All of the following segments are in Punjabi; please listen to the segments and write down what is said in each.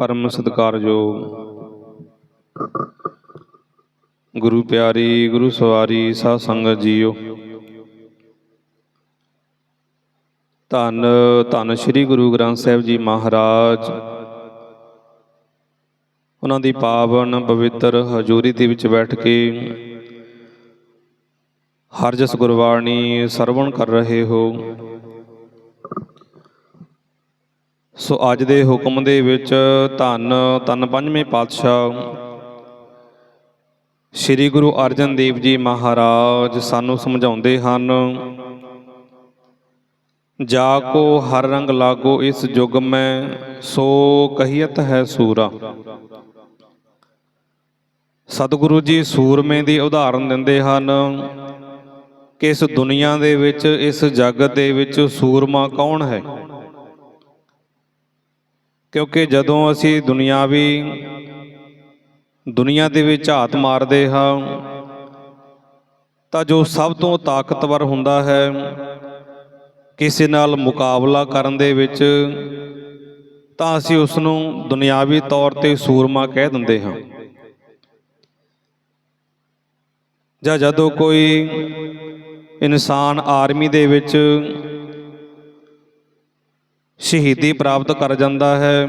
ਪਰਮ ਸਤਿਕਾਰਯੋਗ। ਗੁਰੂ ਪਿਆਰੀ, ਗੁਰੂ ਸਵਾਰੀ, ਸਾਧ ਸੰਗਤ ਜੀਓ। ਧੰਨ ਧੰਨ ਸ੍ਰੀ ਗੁਰੂ ਗ੍ਰੰਥ ਸਾਹਿਬ ਜੀ ਮਹਾਰਾਜ। ਉਹਨਾਂ ਦੀ ਪਾਵਨ ਪਵਿੱਤਰ ਹਜ਼ੂਰੀ ਦੇ ਵਿੱਚ ਬੈਠ ਕੇ ਹਰ ਜਸ ਗੁਰਬਾਣੀ ਸਰਵਣ ਕਰ ਰਹੇ ਹੋ। ਸੋ ਅੱਜ ਦੇ ਹੁਕਮ ਦੇ ਵਿੱਚ ਧੰਨ ਧੰਨ ਪੰਜਵੇਂ ਪਾਤਸ਼ਾਹ ਸ੍ਰੀ ਗੁਰੂ ਅਰਜਨ ਦੇਵ ਜੀ ਮਹਾਰਾਜ ਸਾਨੂੰ ਸਮਝਾਉਂਦੇ ਹਨ, ਜਾ ਕੋ ਹਰ ਰੰਗ ਲਾਗੋ ਇਸ ਜੁਗ ਮੈਂ, ਸੋ ਕਹੀਅਤ ਹੈ ਸੂਰਾ। ਸਤਿਗੁਰੂ ਜੀ ਸੂਰਮੇ ਦੀ ਉਦਾਹਰਨ ਦਿੰਦੇ ਹਨ ਕਿ ਇਸ ਦੁਨੀਆ ਦੇ ਵਿੱਚ, ਇਸ ਜਗਤ ਦੇ ਵਿੱਚ ਸੂਰਮਾ ਕੌਣ ਹੈ? ਕਿਉਂਕਿ ਜਦੋਂ ਅਸੀਂ ਦੁਨਿਆਵੀ ਦੁਨੀਆ ਦੇ ਵਿੱਚ ਹਾਤ ਮਾਰਦੇ ਹਾਂ, ਤਾਂ ਜੋ ਸਭ ਤੋਂ ਤਾਕਤਵਰ ਹੁੰਦਾ ਹੈ ਕਿਸੇ ਨਾਲ ਮੁਕਾਬਲਾ ਕਰਨ ਦੇ ਵਿੱਚ, ਤਾਂ ਅਸੀਂ ਉਸ ਨੂੰ ਦੁਨਿਆਵੀ ਤੌਰ ਤੇ ਸੂਰਮਾ ਕਹਿ ਦਿੰਦੇ ਹਾਂ। ਜਾਂ ਜਦੋਂ ਕੋਈ ਇਨਸਾਨ ਆਰਮੀ ਦੇ ਵਿੱਚ ਸ਼ਹੀਦੀ ਪ੍ਰਾਪਤ ਕਰ ਜਾਂਦਾ ਹੈ।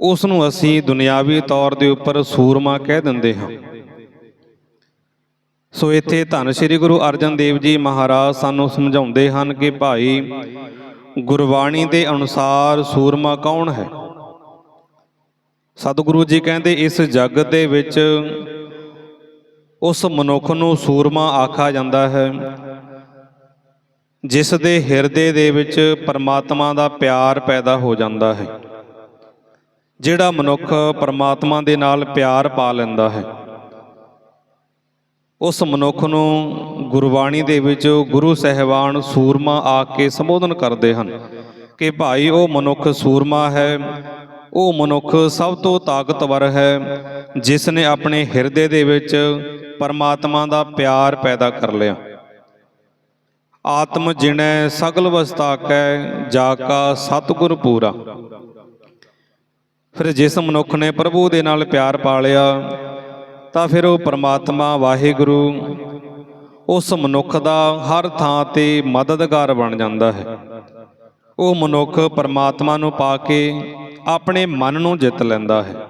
ਉਸ ਨੂੰ ਅਸੀਂ ਦੁਨਿਆਵੀ ਤੌਰ ਦੇ ਉੱਪਰ ਸੂਰਮਾ ਕਹਿ ਦਿੰਦੇ ਹਾਂ। ਸੋ ਇੱਥੇ ਧੰਨ ਸ੍ਰੀ ਗੁਰੂ ਅਰਜਨ ਦੇਵ ਜੀ ਮਹਾਰਾਜ ਸਾਨੂੰ ਸਮਝਾਉਂਦੇ ਹਨ ਕਿ ਭਾਈ, ਗੁਰਬਾਣੀ ਦੇ ਅਨੁਸਾਰ ਸੂਰਮਾ ਕੌਣ ਹੈ? ਸਤਿਗੁਰੂ ਜੀ ਕਹਿੰਦੇ, ਇਸ ਜਗਤ ਦੇ ਵਿੱਚ ਉਸ ਮਨੁੱਖ ਨੂੰ ਸੂਰਮਾ ਆਖਾ ਜਾਂਦਾ ਹੈ। ਜਿਸ ਦੇ ਹਿਰਦੇ ਦੇ ਵਿੱਚ ਪਰਮਾਤਮਾ ਦਾ ਪਿਆਰ ਪੈਦਾ ਹੋ ਜਾਂਦਾ ਹੈ, ਜਿਹੜਾ ਮਨੁੱਖ ਪਰਮਾਤਮਾ ਦੇ ਨਾਲ ਪਿਆਰ ਪਾ ਲੈਂਦਾ ਹੈ। ਉਸ ਮਨੁੱਖ ਨੂੰ ਗੁਰਬਾਣੀ ਦੇ ਵਿੱਚ ਗੁਰੂ ਸਹਿਬਾਨ ਸੂਰਮਾ ਆ ਕੇ ਸੰਬੋਧਨ ਕਰਦੇ ਹਨ ਕਿ ਭਾਈ, ਉਹ ਮਨੁੱਖ ਸੂਰਮਾ ਹੈ, ਉਹ ਮਨੁੱਖ ਸਭ ਤੋਂ ਤਾਕਤਵਰ ਹੈ, ਜਿਸ ਨੇ ਆਪਣੇ ਹਿਰਦੇ ਦੇ ਵਿੱਚ ਪਰਮਾਤਮਾ ਦਾ ਪਿਆਰ ਪੈਦਾ ਕਰ ਲਿਆ। ਆਤਮ ਜਿਣੈ ਸਗਲ ਵਸਤਾ ਕੈ ਜਾ ਕਾ ਸਤਿਗੁਰ ਪੂਰਾ। ਫਿਰ ਜਿਸ ਮਨੁੱਖ ਨੇ ਪ੍ਰਭੂ ਦੇ ਨਾਲ ਪਿਆਰ ਪਾ ਲਿਆ ਤਾਂ ਫਿਰ ਉਹ ਪਰਮਾਤਮਾ, ਵਾਹਿਗੁਰੂ, ਉਸ ਮਨੁੱਖ ਦਾ ਹਰ ਥਾਂ ਤੇ ਮਦਦਗਾਰ ਬਣ ਜਾਂਦਾ ਹੈ। ਉਹ ਮਨੁੱਖ ਪਰਮਾਤਮਾ ਨੂੰ ਪਾ ਕੇ ਆਪਣੇ ਮਨ ਨੂੰ ਜਿੱਤ ਲੈਂਦਾ ਹੈ।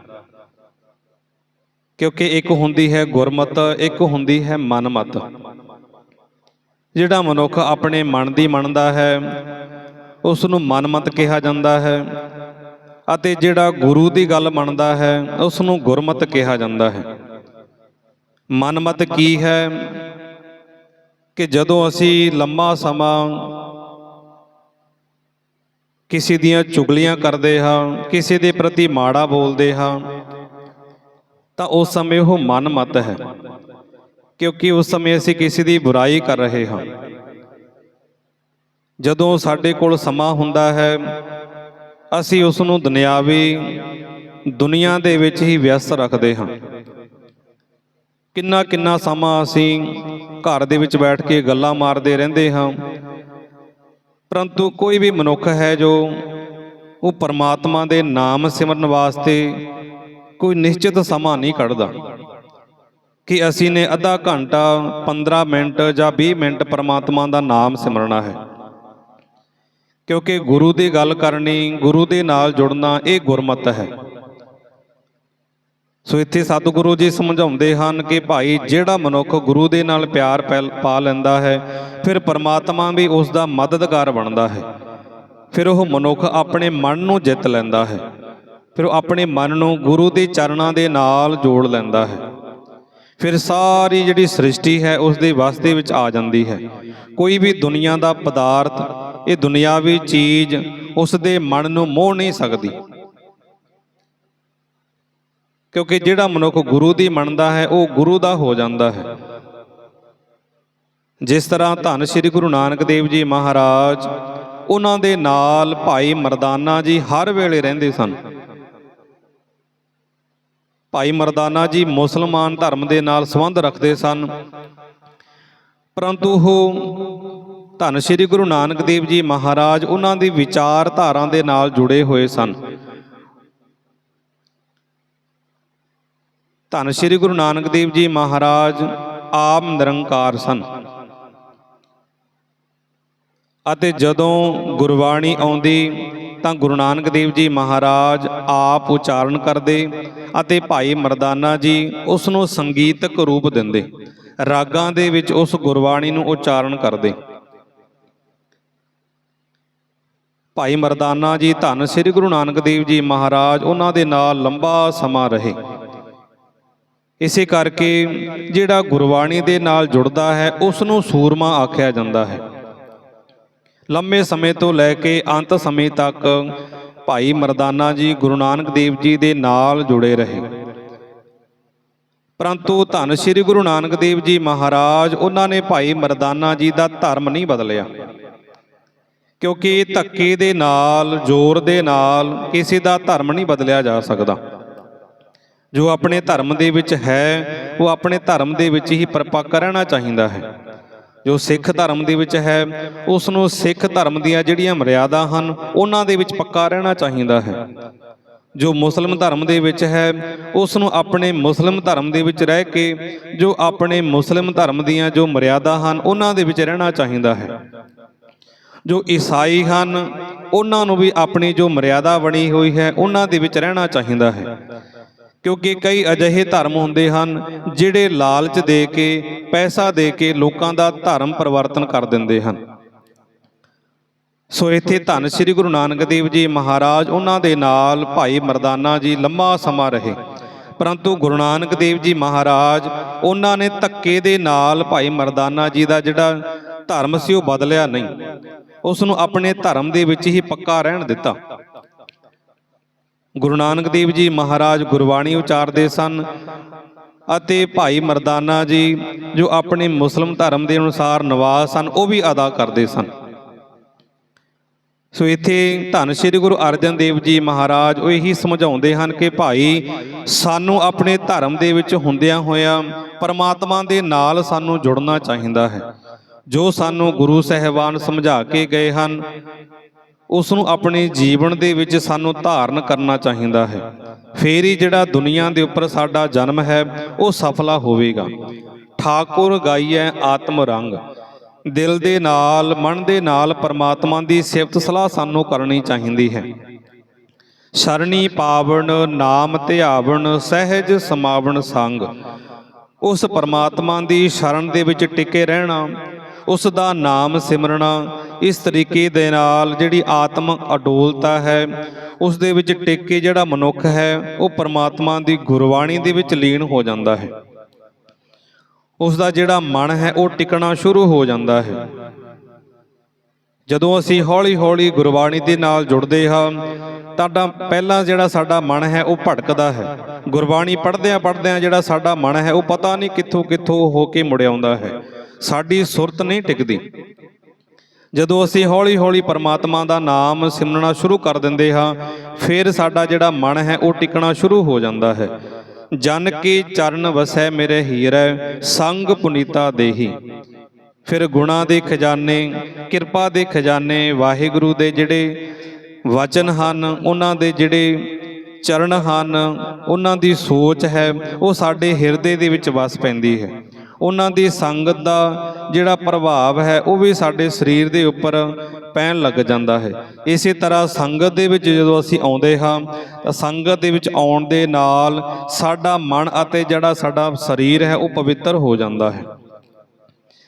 ਕਿਉਂਕਿ ਇੱਕ ਹੁੰਦੀ ਹੈ ਗੁਰਮਤ, ਇੱਕ ਹੁੰਦੀ ਹੈ ਮਨਮਤ। ਜਿਹੜਾ ਮਨੁੱਖ ਆਪਣੇ ਮਨ ਦੀ ਮੰਨਦਾ ਹੈ ਉਸ ਨੂੰ ਮਨਮਤ ਕਿਹਾ ਜਾਂਦਾ ਹੈ ਅਤੇ ਜਿਹੜਾ ਗੁਰੂ ਦੀ ਗੱਲ ਮੰਨਦਾ ਹੈ ਉਸ ਨੂੰ ਗੁਰਮਤ ਕਿਹਾ ਜਾਂਦਾ ਹੈ। ਮਨਮਤ ਕੀ ਹੈ? ਕਿ ਜਦੋਂ ਅਸੀਂ ਲੰਮਾ ਸਮਾਂ ਕਿਸੇ ਦੀਆਂ ਚੁਗਲੀਆਂ ਕਰਦੇ ਹਾਂ, ਕਿਸੇ ਦੇ ਪ੍ਰਤੀ ਮਾੜਾ ਬੋਲਦੇ ਹਾਂ, ਤਾਂ ਉਸ ਸਮੇਂ ਉਹ ਮਨਮਤ ਹੈ। ਕਿਉਂਕਿ ਉਸ ਸਮੇਂ ਅਸੀਂ ਕਿਸੇ ਦੀ ਬੁਰਾਈ ਕਰ ਰਹੇ ਹਾਂ। ਜਦੋਂ ਸਾਡੇ ਕੋਲ ਸਮਾਂ ਹੁੰਦਾ ਹੈ, ਅਸੀਂ ਉਸ ਨੂੰ ਦੁਨਿਆਵੀ ਦੁਨੀਆ ਦੇ ਵਿੱਚ ਹੀ ਵਿਅਸਤ ਰੱਖਦੇ ਹਾਂ। ਕਿੰਨਾ ਕਿੰਨਾ ਸਮਾਂ ਅਸੀਂ ਘਰ ਦੇ ਵਿੱਚ ਬੈਠ ਕੇ ਗੱਲਾਂ ਮਾਰਦੇ ਰਹਿੰਦੇ ਹਾਂ। ਪਰੰਤੂ ਕੋਈ ਵੀ ਮਨੁੱਖ ਹੈ ਜੋ ਉਹ ਪਰਮਾਤਮਾ ਦੇ ਨਾਮ ਸਿਮਰਨ ਵਾਸਤੇ ਕੋਈ ਨਿਸ਼ਚਿਤ ਸਮਾਂ ਨਹੀਂ ਕੱਢਦਾ। ਕਿ ਅਸੀਂ ਨੇ ਅੱਧਾ ਘੰਟਾ 15 ਮਿੰਟ ਜਾਂ 20 ਮਿੰਟ ਪਰਮਾਤਮਾ ਦਾ ਨਾਮ ਸਿਮਰਨਾ ਹੈ। ਕਿਉਂਕਿ ਗੁਰੂ ਦੀ ਗੱਲ ਕਰਨੀ, ਗੁਰੂ ਦੇ ਨਾਲ ਜੁੜਨਾ, ਇਹ ਗੁਰਮਤ ਹੈ। ਸੋ ਇੱਥੇ ਸਤਿਗੁਰੂ ਜੀ ਸਮਝਾਉਂਦੇ ਹਨ ਕਿ ਭਾਈ ਜਿਹੜਾ ਮਨੁੱਖ ਗੁਰੂ ਦੇ ਨਾਲ ਪਿਆਰ ਪੈਲ- ਪਾ ਲੈਂਦਾ ਹੈ, ਫਿਰ ਪਰਮਾਤਮਾ ਵੀ ਉਸ ਦਾ ਮਦਦਗਾਰ ਬਣਦਾ ਹੈ। ਫਿਰ ਉਹ ਮਨੁੱਖ ਆਪਣੇ ਮਨ ਨੂੰ ਜਿੱਤ ਲੈਂਦਾ ਹੈ। ਫਿਰ ਉਹ ਆਪਣੇ ਮਨ ਨੂੰ ਗੁਰੂ ਦੇ ਚਰਨਾਂ ਦੇ ਨਾਲ ਜੋੜ ਲੈਂਦਾ ਹੈ। ਫਿਰ ਸਾਰੀ ਜਿਹੜੀ ਸ੍ਰਿਸ਼ਟੀ ਹੈ ਉਸ ਦੇ ਵਸ ਵਿੱਚ ਆ ਜਾਂਦੀ ਹੈ। ਕੋਈ ਵੀ ਦੁਨੀਆ ਦਾ ਪਦਾਰਥ, ਇਹ ਦੁਨਿਆਵੀ ਚੀਜ਼ ਉਸ ਦੇ ਮਨ ਨੂੰ ਮੋਹ ਨਹੀਂ ਸਕਦੀ। ਕਿਉਂਕਿ ਜਿਹੜਾ ਮਨੁੱਖ ਗੁਰੂ ਦੀ ਮੰਨਦਾ ਹੈ, ਉਹ ਗੁਰੂ ਦਾ ਹੋ ਜਾਂਦਾ ਹੈ। ਜਿਸ ਤਰ੍ਹਾਂ ਧੰਨ ਸ੍ਰੀ ਗੁਰੂ ਨਾਨਕ ਦੇਵ ਜੀ ਮਹਾਰਾਜ, ਉਹਨਾਂ ਦੇ ਨਾਲ ਭਾਈ ਮਰਦਾਨਾ ਜੀ ਹਰ ਵੇਲੇ ਰਹਿੰਦੇ ਸਨ। ਭਾਈ ਮਰਦਾਨਾ ਜੀ ਮੁਸਲਮਾਨ ਧਰਮ ਦੇ ਨਾਲ ਸੰਬੰਧ ਰੱਖਦੇ ਸਨ। ਪਰੰਤੂ ਉਹ ਧੰਨ ਸ਼੍ਰੀ ਗੁਰੂ ਨਾਨਕ ਦੇਵ ਜੀ ਮਹਾਰਾਜ ਉਹਨਾਂ ਦੀ ਵਿਚਾਰਧਾਰਾ ਦੇ ਨਾਲ ਜੁੜੇ ਹੋਏ ਸਨ। ਧੰਨ ਸ਼੍ਰੀ ਗੁਰੂ ਨਾਨਕ ਦੇਵ ਜੀ ਮਹਾਰਾਜ ਆਪ ਨਿਰੰਕਾਰ ਸਨ। ਅਤੇ ਜਦੋਂ ਗੁਰਬਾਣੀ ਆਉਂਦੀ ਤਾਂ ਗੁਰੂ ਨਾਨਕ ਦੇਵ ਜੀ ਮਹਾਰਾਜ ਆਪ ਉਚਾਰਨ ਕਰਦੇ ਅਤੇ ਭਾਈ ਮਰਦਾਨਾ ਜੀ ਉਸ ਨੂੰ ਸੰਗੀਤਕ ਰੂਪ ਦਿੰਦੇ। ਰਾਗਾਂ ਦੇ ਵਿੱਚ ਉਸ ਗੁਰਬਾਣੀ ਨੂੰ ਉਚਾਰਨ ਕਰਦੇ। ਭਾਈ ਮਰਦਾਨਾ ਜੀ ਧੰਨ ਸ੍ਰੀ ਗੁਰੂ ਨਾਨਕ ਦੇਵ ਜੀ ਮਹਾਰਾਜ ਉਹਨਾਂ ਦੇ ਨਾਲ ਲੰਬਾ ਸਮਾਂ ਰਹੇ। ਇਸੇ ਕਰਕੇ ਜਿਹੜਾ ਗੁਰਬਾਣੀ ਦੇ ਨਾਲ ਜੁੜਦਾ ਹੈ ਉਸ ਨੂੰ ਸੂਰਮਾ ਆਖਿਆ ਜਾਂਦਾ ਹੈ। ਲੰਮੇ ਸਮੇਂ ਤੋਂ ਲੈ ਕੇ ਅੰਤ ਸਮੇਂ ਤੱਕ ਭਾਈ ਮਰਦਾਨਾ ਜੀ ਗੁਰੂ ਨਾਨਕ ਦੇਵ ਜੀ ਦੇ ਨਾਲ ਜੁੜੇ ਰਹੇ। ਪਰੰਤੂ ਧੰਨ ਸ੍ਰੀ ਗੁਰੂ ਨਾਨਕ ਦੇਵ ਜੀ ਮਹਾਰਾਜ, ਉਹਨਾਂ ਨੇ ਭਾਈ ਮਰਦਾਨਾ ਜੀ ਦਾ ਧਰਮ ਨਹੀਂ ਬਦਲਿਆ। ਕਿਉਂਕਿ ਧੱਕੇ ਦੇ ਨਾਲ, ਜ਼ੋਰ ਦੇ ਨਾਲ ਕਿਸੇ ਦਾ ਧਰਮ ਨਹੀਂ ਬਦਲਿਆ ਜਾ ਸਕਦਾ। ਜੋ ਆਪਣੇ ਧਰਮ ਦੇ ਵਿੱਚ ਹੈ, ਉਹ ਆਪਣੇ ਧਰਮ ਦੇ ਵਿੱਚ ਹੀ ਪਰਪੱਕ ਰਹਿਣਾ ਚਾਹੀਦਾ ਹੈ। ਜੋ ਸਿੱਖ ਧਰਮ ਦੇ ਵਿੱਚ ਹੈ ਉਸ ਨੂੰ ਸਿੱਖ ਧਰਮ ਦੀਆਂ ਜਿਹੜੀਆਂ ਮਰਿਆਦਾ ਹਨ, ਉਹਨਾਂ ਦੇ ਵਿੱਚ ਪੱਕਾ ਰਹਿਣਾ ਚਾਹੀਦਾ ਹੈ। ਜੋ ਮੁਸਲਮ ਧਰਮ ਦੇ ਵਿੱਚ ਹੈ ਉਸ ਨੂੰ ਆਪਣੇ ਮੁਸਲਮ ਧਰਮ ਦੇ ਵਿੱਚ ਰਹਿ ਕੇ, ਜੋ ਆਪਣੇ ਮੁਸਲਮ ਧਰਮ ਦੀਆਂ ਜੋ ਮਰਿਆਦਾ ਹਨ, ਉਹਨਾਂ ਦੇ ਵਿੱਚ ਰਹਿਣਾ ਚਾਹੀਦਾ ਹੈ। ਜੋ ਈਸਾਈ ਹਨ, ਉਹਨਾਂ ਨੂੰ ਵੀ ਆਪਣੀ ਜੋ ਮਰਿਆਦਾ ਬਣੀ ਹੋਈ ਹੈ, ਉਹਨਾਂ ਦੇ ਵਿੱਚ ਰਹਿਣਾ ਚਾਹੀਦਾ ਹੈ। ਕਿਉਂਕਿ ਕਈ ਅਜਿਹੇ ਧਰਮ ਹੁੰਦੇ ਹਨ ਜਿਹੜੇ ਲਾਲਚ ਦੇ ਕੇ, ਪੈਸਾ ਦੇ ਕੇ ਲੋਕਾਂ ਦਾ ਧਰਮ ਪਰਿਵਰਤਨ ਕਰ ਦਿੰਦੇ ਹਨ। ਸੋ ਇੱਥੇ ਧੰਨ ਸ੍ਰੀ ਗੁਰੂ ਨਾਨਕ ਦੇਵ ਜੀ ਮਹਾਰਾਜ ਉਹਨਾਂ ਦੇ ਨਾਲ ਭਾਈ ਮਰਦਾਨਾ ਜੀ ਲੰਮਾ ਸਮਾਂ ਰਹੇ। ਪਰੰਤੂ ਗੁਰੂ ਨਾਨਕ ਦੇਵ ਜੀ ਮਹਾਰਾਜ ਉਹਨਾਂ ਨੇ ਧੱਕੇ ਦੇ ਨਾਲ ਭਾਈ ਮਰਦਾਨਾ ਜੀ ਦਾ ਜਿਹੜਾ ਧਰਮ ਸੀ ਉਹ ਬਦਲਿਆ ਨਹੀਂ। ਉਸ ਨੂੰ ਆਪਣੇ ਧਰਮ ਦੇ ਵਿੱਚ ਹੀ ਪੱਕਾ ਰਹਿਣ ਦਿੱਤਾ। ਗੁਰੂ ਨਾਨਕ ਦੇਵ ਜੀ ਮਹਾਰਾਜ ਗੁਰਬਾਣੀ ਉਚਾਰਦੇ ਸਨ ਅਤੇ ਭਾਈ ਮਰਦਾਨਾ ਜੀ ਜੋ ਆਪਣੇ ਮੁਸਲਮ ਧਰਮ ਦੇ ਅਨੁਸਾਰ ਨਵਾਜ਼ ਸਨ, ਉਹ ਵੀ ਅਦਾ ਕਰਦੇ ਸਨ। ਸੋ ਇੱਥੇ ਧੰਨ ਸ੍ਰੀ ਗੁਰੂ ਅਰਜਨ ਦੇਵ ਜੀ ਮਹਾਰਾਜ ਉਹ ਇਹੀ ਸਮਝਾਉਂਦੇ ਹਨ ਕਿ ਭਾਈ, ਸਾਨੂੰ ਆਪਣੇ ਧਰਮ ਦੇ ਵਿੱਚ ਹੁੰਦਿਆਂ ਹੋਇਆਂ ਪਰਮਾਤਮਾ ਦੇ ਨਾਲ ਸਾਨੂੰ ਜੁੜਨਾ ਚਾਹੀਦਾ ਹੈ। ਜੋ ਸਾਨੂੰ ਗੁਰੂ ਸਾਹਿਬਾਨ ਸਮਝਾ ਕੇ ਗਏ ਹਨ ਉਸ ਨੂੰ ਆਪਣੇ ਜੀਵਨ ਦੇ ਵਿੱਚ ਸਾਨੂੰ ਧਾਰਨ ਕਰਨਾ ਚਾਹੀਦਾ ਹੈ। ਫੇਰ ਹੀ ਜਿਹੜਾ ਦੁਨੀਆ ਦੇ ਉੱਪਰ ਸਾਡਾ ਜਨਮ ਹੈ, ਉਹ ਸਫਲਾ ਹੋਵੇਗਾ। ਠਾਕੁਰ ਗਾਈਐ ਆਤਮ ਰੰਗ। ਦਿਲ ਦੇ ਨਾਲ, ਮਨ ਦੇ ਨਾਲ ਪਰਮਾਤਮਾ ਦੀ ਸਿਫਤ ਸਲਾਹ ਸਾਨੂੰ ਕਰਨੀ ਚਾਹੀਦੀ ਹੈ। ਸ਼ਰਣੀ ਪਾਵਨ, ਨਾਮ ਧਿਆਵਨ, ਸਹਿਜ ਸਮਾਵਨ ਸੰਗ। ਉਸ ਪਰਮਾਤਮਾ ਦੀ ਸ਼ਰਨ ਦੇ ਵਿੱਚ ਟਿਕੇ ਰਹਿਣਾ ਉਸ ਦਾ ਨਾਮ ਸਿਮਰਨਾ। ਇਸ ਤਰੀਕੇ ਦੇ ਨਾਲ ਜਿਹੜੀ ਆਤਮ ਅਡੋਲਤਾ ਹੈ ਉਸ ਦੇ ਵਿੱਚ ਟਿਕ ਕੇ ਜਿਹੜਾ ਮਨੁੱਖ ਹੈ, ਉਹ ਪਰਮਾਤਮਾ ਦੀ ਗੁਰਬਾਣੀ ਦੇ ਵਿੱਚ ਲੀਨ ਹੋ ਜਾਂਦਾ ਹੈ। ਉਸ ਦਾ ਜਿਹੜਾ ਮਨ ਹੈ, ਉਹ ਟਿਕਣਾ ਸ਼ੁਰੂ ਹੋ ਜਾਂਦਾ ਹੈ। ਜਦੋਂ ਅਸੀਂ ਹੌਲੀ-ਹੌਲੀ ਗੁਰਬਾਣੀ ਦੇ ਨਾਲ ਜੁੜਦੇ ਹਾਂ ਤਾਂ ਪਹਿਲਾਂ ਜਿਹੜਾ ਸਾਡਾ ਮਨ ਹੈ, ਉਹ ਭਟਕਦਾ ਹੈ। ਗੁਰਬਾਣੀ ਪੜ੍ਹਦਿਆਂ ਪੜ੍ਹਦਿਆਂ ਜਿਹੜਾ ਸਾਡਾ ਮਨ ਹੈ, ਉਹ ਪਤਾ ਨਹੀਂ ਕਿੱਥੋਂ ਕਿੱਥੋਂ ਹੋ ਕੇ ਮੁੜ ਆਉਂਦਾ ਹੈ। ਸਾਡੀ ਸੁਰਤ ਨਹੀਂ ਟਿਕਦੀ। ਜਦੋਂ ਅਸੀਂ ਹੌਲੀ-ਹੌਲੀ ਪਰਮਾਤਮਾ ਦਾ ਨਾਮ ਸਿਮਰਨਾ ਸ਼ੁਰੂ ਕਰ ਦਿੰਦੇ ਹਾਂ, ਫਿਰ ਸਾਡਾ ਜਿਹੜਾ ਮਨ ਹੈ, ਉਹ ਟਿਕਣਾ ਸ਼ੁਰੂ ਹੋ ਜਾਂਦਾ ਹੈ। ਜਨ ਕੀ ਚਰਨ ਵਸੈ ਮੇਰੇ ਹੀਰੈ, ਸੰਗ ਪੁਨੀਤਾ ਦੇਹੀ। ਫਿਰ ਗੁਣਾ ਦੇ ਖਜ਼ਾਨੇ, ਕਿਰਪਾ ਦੇ ਖਜ਼ਾਨੇ, ਵਾਹਿਗੁਰੂ ਦੇ ਜਿਹੜੇ ਵਚਨ ਹਨ, ਉਹਨਾਂ ਦੇ ਜਿਹੜੇ ਚਰਨ ਹਨ, ਉਹਨਾਂ ਦੀ ਸੋਚ ਹੈ, ਉਹ ਸਾਡੇ ਹਿਰਦੇ ਦੇ ਵਿੱਚ ਵਸ ਪੈਂਦੀ ਹੈ। ਉਹਨਾਂ ਦੀ ਸੰਗਤ ਦਾ ਜਿਹੜਾ ਪ੍ਰਭਾਵ ਹੈ, ਉਹ ਵੀ ਸਾਡੇ ਸਰੀਰ ਦੇ ਉੱਪਰ ਪੈਣ ਲੱਗ ਜਾਂਦਾ ਹੈ। ਇਸੇ ਤਰ੍ਹਾਂ ਸੰਗਤ ਦੇ ਵਿੱਚ ਜਦੋਂ ਅਸੀਂ ਆਉਂਦੇ ਹਾਂ, ਤਾਂ ਸੰਗਤ ਦੇ ਵਿੱਚ ਆਉਣ ਦੇ ਨਾਲ ਸਾਡਾ ਮਨ ਅਤੇ ਜਿਹੜਾ ਸਾਡਾ ਸਰੀਰ ਹੈ, ਉਹ ਪਵਿੱਤਰ ਹੋ ਜਾਂਦਾ ਹੈ।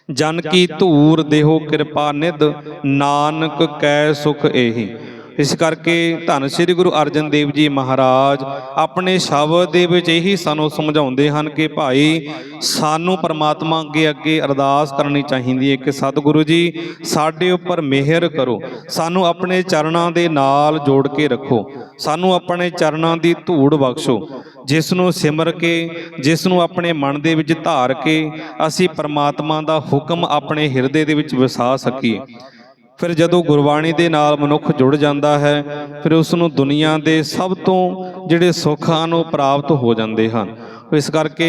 ਜਨ ਕੀ ਧੂਰ ਦੇਹੋ ਕਿਰਪਾ ਨਿਧ, ਨਾਨਕ ਕੈ ਸੁਖ ਇਹੀ ਇਸ ਕਰਕੇ ਧੰਨ ਸ੍ਰੀ ਗੁਰੂ ਅਰਜਨ ਦੇਵ ਜੀ ਮਹਾਰਾਜ ਆਪਣੇ ਸ਼ਬਦ ਦੇ ਵਿੱਚ ਇਹੀ ਸਾਨੂੰ ਸਮਝਾਉਂਦੇ ਹਨ ਕਿ ਭਾਈ ਸਾਨੂੰ ਪਰਮਾਤਮਾ ਅੱਗੇ ਅੱਗੇ ਅਰਦਾਸ ਕਰਨੀ ਚਾਹੀਦੀ ਹੈ ਕਿ ਸਤਿਗੁਰੂ ਜੀ, ਸਾਡੇ ਉੱਪਰ ਮਿਹਰ ਕਰੋ, ਸਾਨੂੰ ਆਪਣੇ ਚਰਨਾਂ ਦੇ ਨਾਲ ਜੋੜ ਕੇ ਰੱਖੋ, ਸਾਨੂੰ ਆਪਣੇ ਚਰਨਾਂ ਦੀ ਧੂੜ ਬਖਸ਼ੋ, ਜਿਸ ਨੂੰ ਸਿਮਰ ਕੇ, ਜਿਸ ਨੂੰ ਆਪਣੇ ਮਨ ਦੇ ਵਿੱਚ ਧਾਰ ਕੇ ਅਸੀਂ ਪਰਮਾਤਮਾ ਦਾ ਹੁਕਮ ਆਪਣੇ ਹਿਰਦੇ ਦੇ ਵਿੱਚ ਵਸਾ ਸਕੀਏ। ਫਿਰ ਜਦੋਂ ਗੁਰਬਾਣੀ ਦੇ ਨਾਲ ਮਨੁੱਖ ਜੁੜ ਜਾਂਦਾ ਹੈ, ਫਿਰ ਉਸ ਨੂੰ ਦੁਨੀਆ ਦੇ ਸਭ ਤੋਂ ਜਿਹੜੇ ਸੁੱਖ ਹਨ, ਉਹ ਪ੍ਰਾਪਤ ਹੋ ਜਾਂਦੇ ਹਨ। ਇਸ ਕਰਕੇ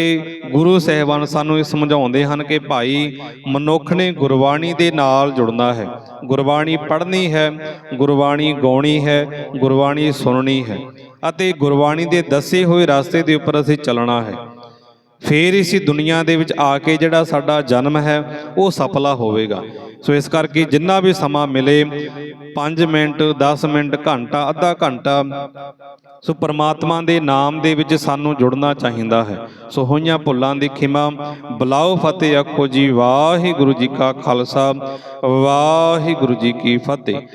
ਗੁਰੂ ਸਾਹਿਬਾਨ ਸਾਨੂੰ ਇਹ ਸਮਝਾਉਂਦੇ ਹਨ ਕਿ ਭਾਈ, ਮਨੁੱਖ ਨੇ ਗੁਰਬਾਣੀ ਦੇ ਨਾਲ ਜੁੜਨਾ ਹੈ। ਗੁਰਬਾਣੀ ਪੜ੍ਹਨੀ ਹੈ, ਗੁਰਬਾਣੀ ਗਾਉਣੀ ਹੈ, ਗੁਰਬਾਣੀ ਸੁਣਨੀ ਹੈ ਅਤੇ ਗੁਰਬਾਣੀ ਦੇ ਦੱਸੇ ਹੋਏ ਰਸਤੇ ਦੇ ਉੱਪਰ ਅਸੀਂ ਚੱਲਣਾ ਹੈ। ਫੇਰ ਇਸੇ ਦੁਨੀਆ ਦੇ ਵਿੱਚ ਆ ਕੇ ਜਿਹੜਾ ਸਾਡਾ ਜਨਮ ਹੈ, ਉਹ ਸਫਲਾ ਹੋਵੇਗਾ। ਸੋ ਇਸ ਕਰਕੇ ਜਿੰਨਾ ਵੀ ਸਮਾਂ ਮਿਲੇ 5 ਮਿੰਟ 10 ਮਿੰਟ, ਘੰਟਾ, ਅੱਧਾ ਘੰਟਾ, ਸੋ ਪਰਮਾਤਮਾ ਦੇ ਨਾਮ ਦੇ ਵਿੱਚ ਸਾਨੂੰ ਜੁੜਨਾ ਚਾਹੀਦਾ ਹੈ। ਸੋ ਹੋਈਆਂ ਭੁੱਲਾਂ ਦੀ ਖਿਮਾ, ਬਲਾਓ ਫਤਿਹ, ਆਖੋ ਜੀ, ਵਾਹਿਗੁਰੂ ਜੀ ਕਾ ਖਾਲਸਾ, ਵਾਹਿਗੁਰੂ ਜੀ ਕੀ ਫਤਿਹ।